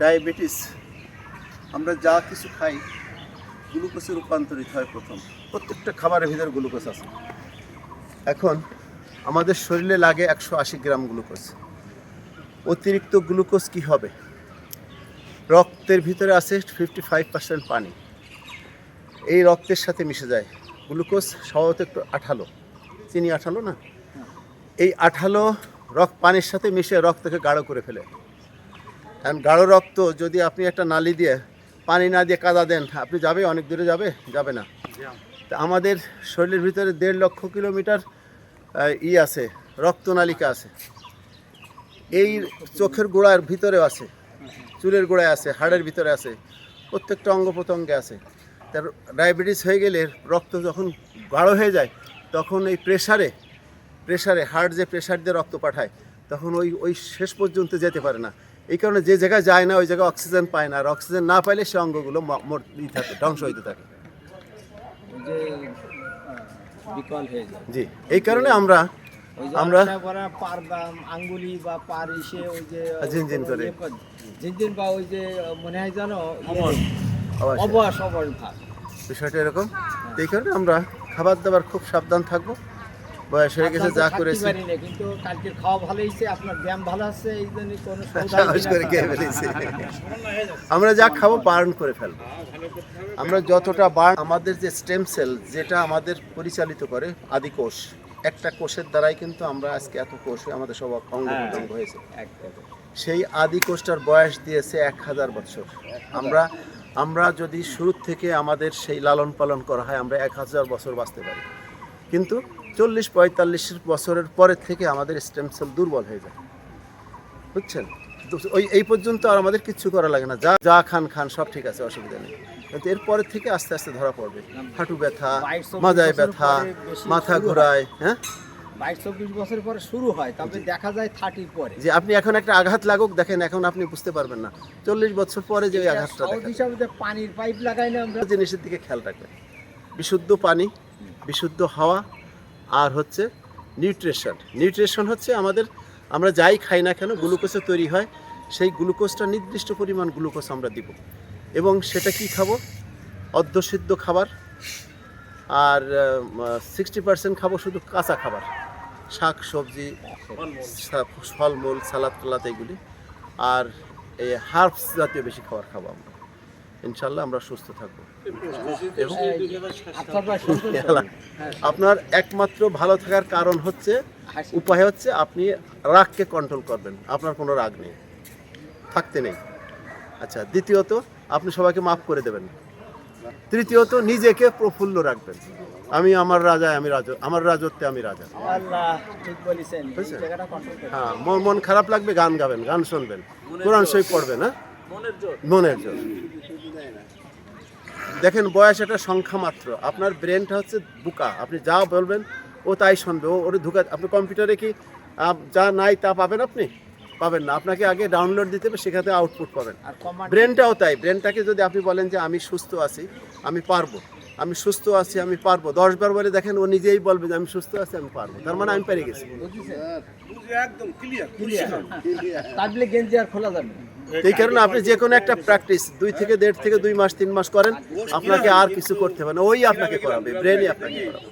Diabetes আমরা যা কিছু খাই গ্লুকোজে রূপান্তরিত হয় প্রথম। প্রত্যেকটা খাবারের ভিতরে গ্লুকোজ আছে। এখন আমাদের শরীরে লাগে একশো আশি গ্রাম গ্লুকোজ। অতিরিক্ত গ্লুকোজ কি হবে? রক্তের ভিতরে আছে ফিফটি ফাইভ পার্সেন্ট পানি। এই রক্তের সাথে মিশে যায়। গ্লুকোজ স্বভাবত একটু আঠালো। চিনি আঠালো না? এই আঠালো রক্ত পানির সাথে মিশে রক্তকে গাঢ় করে ফেলে। কারণ গাঢ় রক্ত যদি আপনি একটা নালি দিয়ে পানি না দিয়ে কাদা দেন, আপনি যাবে? অনেক দূরে যাবে? যাবে না। তা আমাদের শরীরের ভিতরে দেড় লক্ষ কিলোমিটার ই আছে, রক্তনালিকা আছে। এই চোখের গোড়ার ভিতরেও আছে। চুলের গোড়ায় আছে, হাড়ের ভিতরে আছে, প্রত্যেকটা অঙ্গ প্রত্যঙ্গে আছে। তার ডায়াবেটিস হয়ে গেলে রক্ত যখন গাঢ় হয়ে যায়, তখন এই প্রেশারে প্রেশারে হার্ট যে প্রেশার দিয়ে রক্ত পাঠায়, তখন ওই ওই শেষ পর্যন্ত যেতে পারে না। এই কারণে যে জায়গায় যায় না ওই জায়গায় অক্সিজেন পায় না। আর অক্সিজেন না পাইলে সে অঙ্গগুলো থাকে ধ্বংস হইতে থাকে। ওই যে আহ, বিকল হয়ে যায়। জি এই কারণে আমরা আমরা- আঙ্গুলি বা পার ইসে ওই যে ঝিনঝিন করে। ইয়ে ঝিনঝিন বা ওই যে মনে হয় জানো অবশ ভাব। বিষয়টা এরকম। এই কারণে আমরা খাবার দাবার খুব সাবধান থাকব। বয়স হয়ে গেছে যা করেছি। কিন্তু কালকের খাওয়া ভালো হয়েছে আপনার ব্যায়াম ভালো আছে এই জন্য কোনো সাহস করে খেয়ে ফেলেছি। আমরা যা খাব বার্ন করে ফেলব। আমরা যতটা বার্ন আমাদের যে স্টেম সেল যেটা আমাদের পরিচালিত করে আদি কোষ একটা কোষের দ্বারাই কিন্তু আমরা আজকে এত কোষ আমাদের সব অঙ্গ হ্যাঁ। প্রত্যঙ্গ হয়েছে। সেই আদি কোষটার বয়স দিয়েছে এক হাজার বছর। আমরা আমরা যদি শুরু থেকে আমাদের সেই লালন পালন করা হয় আমরা এক হাজার বছর বাঁচতে পারি। কিন্তু চল্লিশ পঁয়তাল্লিশ বছরের পরের থেকে আমাদের স্টেম সেল দুর্বল হয়ে যায়। বুঝছেন? ওই এই পর্যন্ত আর আমাদের কিচ্ছু করা লাগে না। যা যা খান খান সব ঠিক আছে অসুবিধা নেই। কিন্তু এরপরের থেকে আস্তে আস্তে ধরা পড়বে। হাঁটু ব্যথা মাজায় ব্যথা মাথা ঘোরায় হ্যাঁ? বাইশ চব্বিশ বছর পরে শুরু হয় তবে দেখা যায় থার্টির পরে। যে আপনি এখন একটা আঘাত লাগুক দেখেন এখন আপনি বুঝতে পারবেন না। চল্লিশ বছর পরে যে আঘাতটা হিসাবে পানির পাইপ লাগাই না আমরা। জিনিসের দিকে খেয়াল রাখবেন। বিশুদ্ধ পানি বিশুদ্ধ হাওয়া আর হচ্ছে নিউট্রিশন। নিউট্রিশন হচ্ছে আমাদের, আমরা যাই খাই না কেন গ্লুকোজে তৈরি হয়, সেই গ্লুকোজটা নির্দিষ্ট পরিমাণ গ্লুকোজ আমরা দিব। এবং সেটা কি খাব? অর্ধসিদ্ধ খাবার আর সিক্সটি পার্সেন্ট খাব শুধু কাঁচা খাবার। শাক, সবজি ফলমূল, সালাদ, টালাদ, এগুলি। আর এই হার্বস জাতীয় বেশি খাবার খাব আমরা। ইনশাল্লাহ আমরা সুস্থ থাকব। এবং আপনার একমাত্র ভালো থাকার কারণ হচ্ছে উপায় হচ্ছে আপনি রাগকে কন্ট্রোল করবেন। আপনার কোনো রাগ নেই। থাকতে নেই। আচ্ছা দ্বিতীয়ত আপনি সবাইকে মাফ করে দেবেন। তৃতীয়ত নিজেকে প্রফুল্ল রাখবেন। আমি আমার রাজা আমি রাজা আমার রাজত্বে আমি রাজা। হ্যাঁ মন মন খারাপ লাগবে গান গাবেন গান শুনবেন। কোরআন শরীফ পড়বেন হ্যাঁ? মনের জোর। দেখেন বয়স একটা সংখ্যা মাত্র। আপনার ব্রেনটা হচ্ছে বুকা। আপনি যা বলবেন ও তাই শুনবে। ও ওর ঢুকা আপনি কম্পিউটারে কি যা নাই তা পাবেন আপনি? পাবেন না। আপনাকে আগে ডাউনলোড দিতে হবে সেখানে আউটপুট পাবেন। ব্রেনটাও তাই। ব্রেনটাকে যদি আপনি বলেন যে আমি সুস্থ আছি আমি পারব। আমি সুস্থ আছি আমি পারব। দশ বার বলে দেখেন ও নিজেই বলবে যে আমি সুস্থ আছি আমি পারব। তার মানে আমি পেরে গেছি। এই কারণে আপনি যে কোনো একটা প্র্যাকটিস দুই থেকে দেড় থেকে দুই মাস তিন মাস করেন আপনাকে আর কিছু করতে হবে না। ওই আপনাকে করাবে ব্রেনই আপনাকে করাবে।